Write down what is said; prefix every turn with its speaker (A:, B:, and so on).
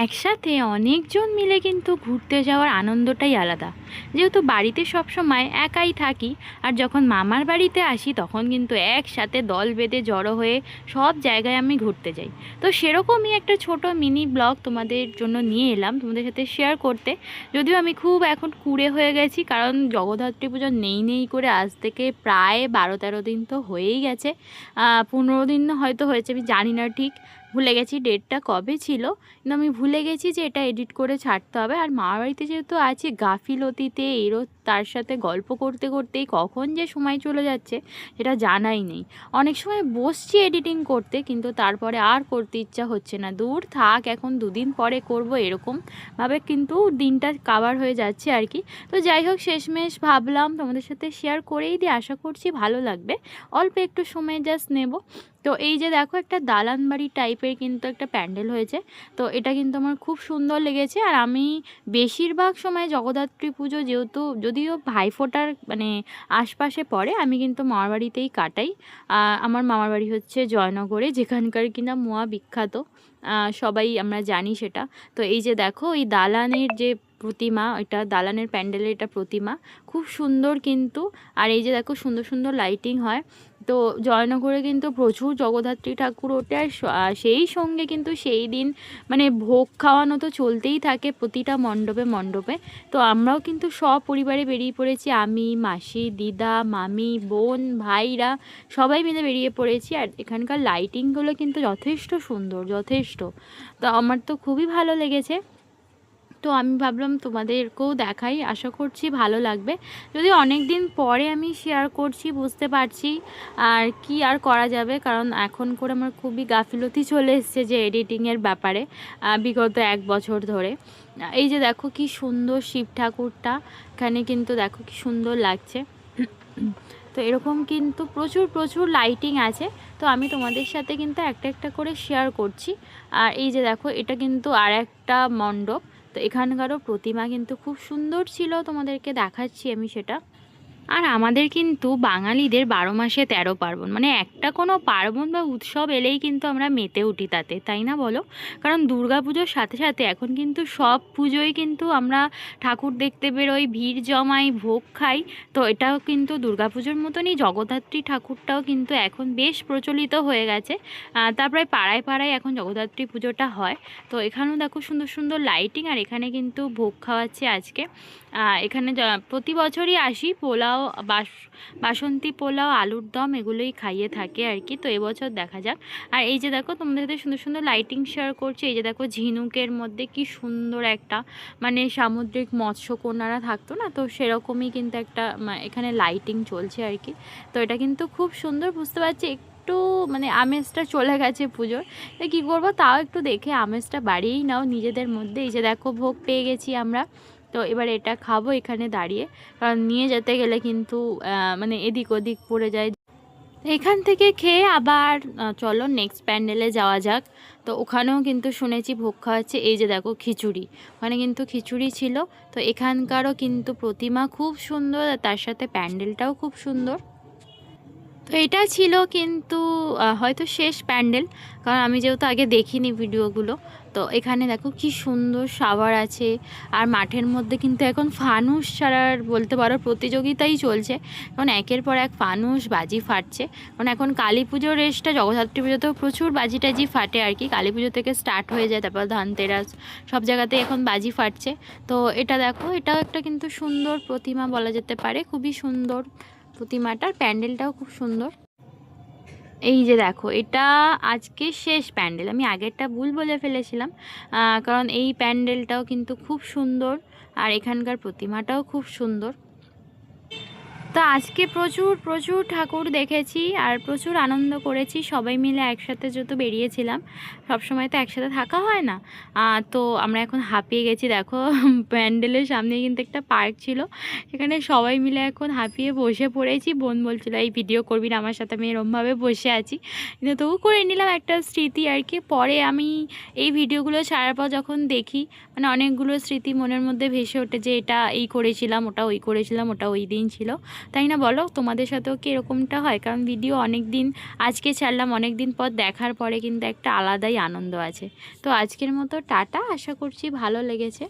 A: একসাথে অনেকজন মিলে কিন্তু ঘুরতে যাওয়ার আনন্দটাই আলাদা। যেহেতু বাড়িতে সব সময় একাই থাকি, আর যখন মামার বাড়িতে আসি, তখন কিন্তু একসাথে দল বেঁধে জড়ো হয়ে সব জায়গায় আমি ঘুরতে যাই। তো সেরকমই একটা ছোট মিনি ব্লগ তোমাদের জন্য নিয়ে এলাম, তোমাদের সাথে শেয়ার করতে। যদিও আমি খুব এখন কুড়ে হয়ে গেছি, কারণ জগদ্ধাত্রী পুজো নেই নেই করে আজ থেকে প্রায় বারো তেরো দিন তো হয়েই গেছে। পনেরো দিন হয়তো হয়েছে, আমি জানি না ঠিক। ভুলে গেছি ডেটটা কবে ছিল। কিন্তু আমি ভুলে গেছি যে এটা এডিট করে ছাড়তে হবে। আর মামার বাড়িতে যেহেতু আছি, গাফিলতিতে এরও তার সাথে গল্প করতে করতেই কখন যে সময় চলে যাচ্ছে, সেটা জানাই নেই। অনেক সময় বসছি এডিটিং করতে, কিন্তু তারপরে আর করতে ইচ্ছা হচ্ছে না। দূর থাক, এখন দুদিন পরে করব এরকমভাবে কিন্তু দিনটা কাভার হয়ে যাচ্ছে আর কি। তো যাই হোক, শেষমেশ ভাবলাম তোমাদের সাথে শেয়ার করেই দিই। আশা করছি ভালো লাগবে। অল্প একটু সময় জাস্ট নেব। তো এই যে দেখো একটা দালান বাড়ি টাইপের কিন্তু একটা প্যান্ডেল হয়েছে। তো এটা কিন্তু আমার খুব সুন্দর লেগেছে আর আমি বেশিরভাগ সময় জগদ্ধাত্রী পুজো যেহেতু যদিও ভাইফোঁটার মানে আশপাশে পড়ে, আমি কিন্তু মামার বাড়িতেই কাটাই। আমার মামার বাড়ি হচ্ছে জয়নগরে, যেখানকার কিনা মোয়া বিখ্যাত। সবাই আমরা জানি সেটা। তো এই যে দেখো, এই দালানের যে প্রতিমা, এটা দালানের প্যান্ডেলের এটা প্রতিমা, খুব সুন্দর কিন্তু। আর এই যে দেখো, সুন্দর সুন্দর লাইটিং হয়। তো জয়নগরে কিন্তু প্রচুর জগদ্ধাত্রী ঠাকুর ওঠে, আর সেই সঙ্গে কিন্তু সেই দিন মানে ভোগ খাওয়ানো তো চলতেই থাকে প্রতিটা মণ্ডপে মণ্ডপে। তো আমরাও কিন্তু সব পরিবারে বেরিয়ে পড়েছি। আমি, মাসি, দিদা, মামি, বোন, ভাইরা সবাই মিলে বেরিয়ে পড়েছি, আর এখানকার লাইটিংগুলো কিন্তু যথেষ্ট সুন্দর, যথেষ্ট। তো আমার তো খুবই ভালো লেগেছে। তো আমি ভাবলাম তোমাদেরকেও দেখাই, আশা করছি ভালো লাগবে। যদি অনেক দিন পরে আমি শেয়ার করছি, বুঝতে পারছি আর কি আর করা যাবে, কারণ এখন করে আমার খুবই গাফিলতি চলে এসছে যে এডিটিংয়ের ব্যাপারে বিগত এক বছর ধরে। এই যে দেখো কি সুন্দর শিব ঠাকুরটা, এখানে কিন্তু দেখো কি সুন্দর লাগছে। তো এরকম কিন্তু প্রচুর প্রচুর লাইটিং আছে, তো আমি তোমাদের সাথে কিন্তু একটা একটা করে শেয়ার করছি। আর এই যে দেখো, এটা কিন্তু আর একটা মণ্ডপ তো এখানকারও প্রতিমা কিন্তু খুব সুন্দর ছিল তোমাদেরকে দেখাচ্ছি আমি সেটা। আর আমাদের কিন্তু বাঙালিদের বারো মাসে তেরো পার্বণ মানে একটা কোনো পার্বণ বা উৎসব এলেই কিন্তু আমরা মেতে উঠি তাতে, তাই না বলো? কারণ দুর্গা পুজোর সাথে সাথে এখন কিন্তু সব পুজোয় কিন্তু আমরা ঠাকুর দেখতে বেরোই, ভিড় জমাই, ভোগ খাই, তো এটাও কিন্তু দুর্গা পুজোর মতনই জগদ্ধাত্রী ঠাকুরটাও কিন্তু এখন বেশ প্রচলিত হয়ে গেছে। তারপরে পাড়ায় পাড়ায় এখন জগদ্ধাত্রী পুজোটা হয়। তো এখানেও দেখো সুন্দর সুন্দর লাইটিং আর এখানে কিন্তু ভোগ খাওয়াচ্ছে আজকে। এখানে প্রতি বছরই আসি পোলাও, বাস, বাসন্তী পোলাও, আলুর দম এগুলোই খাইয়ে থাকে আর কি। তো এবছর দেখা যাক। আর এই যে দেখো, তোমাদের সাথে সুন্দর সুন্দর লাইটিং শেয়ার করছি। এই যে দেখো, ঝিনুকের মধ্যে কি সুন্দর একটা মানে সামুদ্রিক মৎস্যকন্যারা থাকতো না? তো সেরকমই কিন্তু একটা এখানে লাইটিং চলছে আর কি। তো এটা কিন্তু খুব সুন্দর, বুঝতে পারছি। একটু মানে আমেজটা চলে গেছে পুজোর। তো কী করব? তাও একটু দেখে আমেজটা বাড়িয়েই নাও নিজেদের মধ্যে। এই যে দেখো, ভোগ পেয়ে গেছি আমরা। তো এবার এটা খাব এখানে দাঁড়িয়ে। কারণ নিয়ে যেতে গেলে কিন্তু মানে এদিক ওদিক পড়ে যায়। এখান থেকে খেয়ে আবার চলো নেক্সট প্যান্ডেলে যাওয়া যাক। তো ওখানেও কিন্তু শুনেছি ভোগ খাওয়াচ্ছে। এই যে দেখো খিচুড়ি। ওখানে কিন্তু খিচুড়ি ছিল। তো এখানকারও কিন্তু প্রতিমা খুব সুন্দর তার সাথে প্যান্ডেলটাও খুব সুন্দর। তো এটা ছিল কিন্তু হয়তো শেষ প্যান্ডেল। কারণ আমি যেহেতু আগে দেখিনি ভিডিওগুলো, তো এখানে দেখো কি সুন্দর শাওয়ার আছে। আর মাঠের মধ্যে কিন্তু এখন ফানুস ছাড়ার বলতে পারো প্রতিযোগিতাই চলছে। কারণ একের পর এক ফানুস বাজি ফাটছে। কারণ এখন কালী পুজোর রেসটা, জগদ্ধাত্রী পুজোতেও প্রচুর বাজি টাজি ফাটে আর কি। কালী পুজো থেকে স্টার্ট হয়ে যায়, তারপর ধানতেরাস, সব জায়গাতেই এখন বাজি ফাটছে। তো এটা দেখো, এটাও একটা কিন্তু সুন্দর প্রতিমা বলা যেতে পারে, খুবই সুন্দর। প্রতিমাটার প্যান্ডেলটাও খুব সুন্দর। এই যে দেখো, এটা আজকে শেষ প্যান্ডেল। আমি আগেরটা ভুল বলে ফেলেছিলাম কারণ এই প্যান্ডেলটাও কিন্তু খুব সুন্দর আর এখানকার প্রতিমাটাও খুব সুন্দর। তো আজকে প্রচুর প্রচুর ঠাকুর দেখেছি আর প্রচুর আনন্দ করেছি, সবাই মিলে একসাথে যেহেতু বেরিয়েছিলাম, সবসময় তো একসাথে থাকা হয় না। তো আমরা এখন হাঁপিয়ে গেছি, দেখো, প্যান্ডেলের সামনে কিন্তু একটা পার্ক ছিল, সেখানে সবাই মিলে এখন হাঁপিয়ে বসে পড়েছি, বোন বলছিল, এই ভিডিও করবি না, আমার সাথে আমি এরমভাবে বসে আছি। কিন্তু তবু করে নিলাম একটা স্মৃতি আর কি, পরে আমি এই ভিডিওগুলো ছাড়ার পর যখন দেখি মানে অনেকগুলো স্মৃতি মনের মধ্যে ভেসে ওঠে যে, এটা এই করেছিলাম, ওটা ওই করেছিলাম, ওটা ওই দিন ছিল। তাই না বলো? তোমাদের সাথেও কি এরকমটা হয়? কারণ ভিডিও অনেক দিন আজকে ছাড়লাম অনেক দিন পর দেখার পরে কিন্তু একটা আলাদাই আনন্দ আছে। তো আজকের মতো টাটা, আশা করছি ভালো লেগেছে।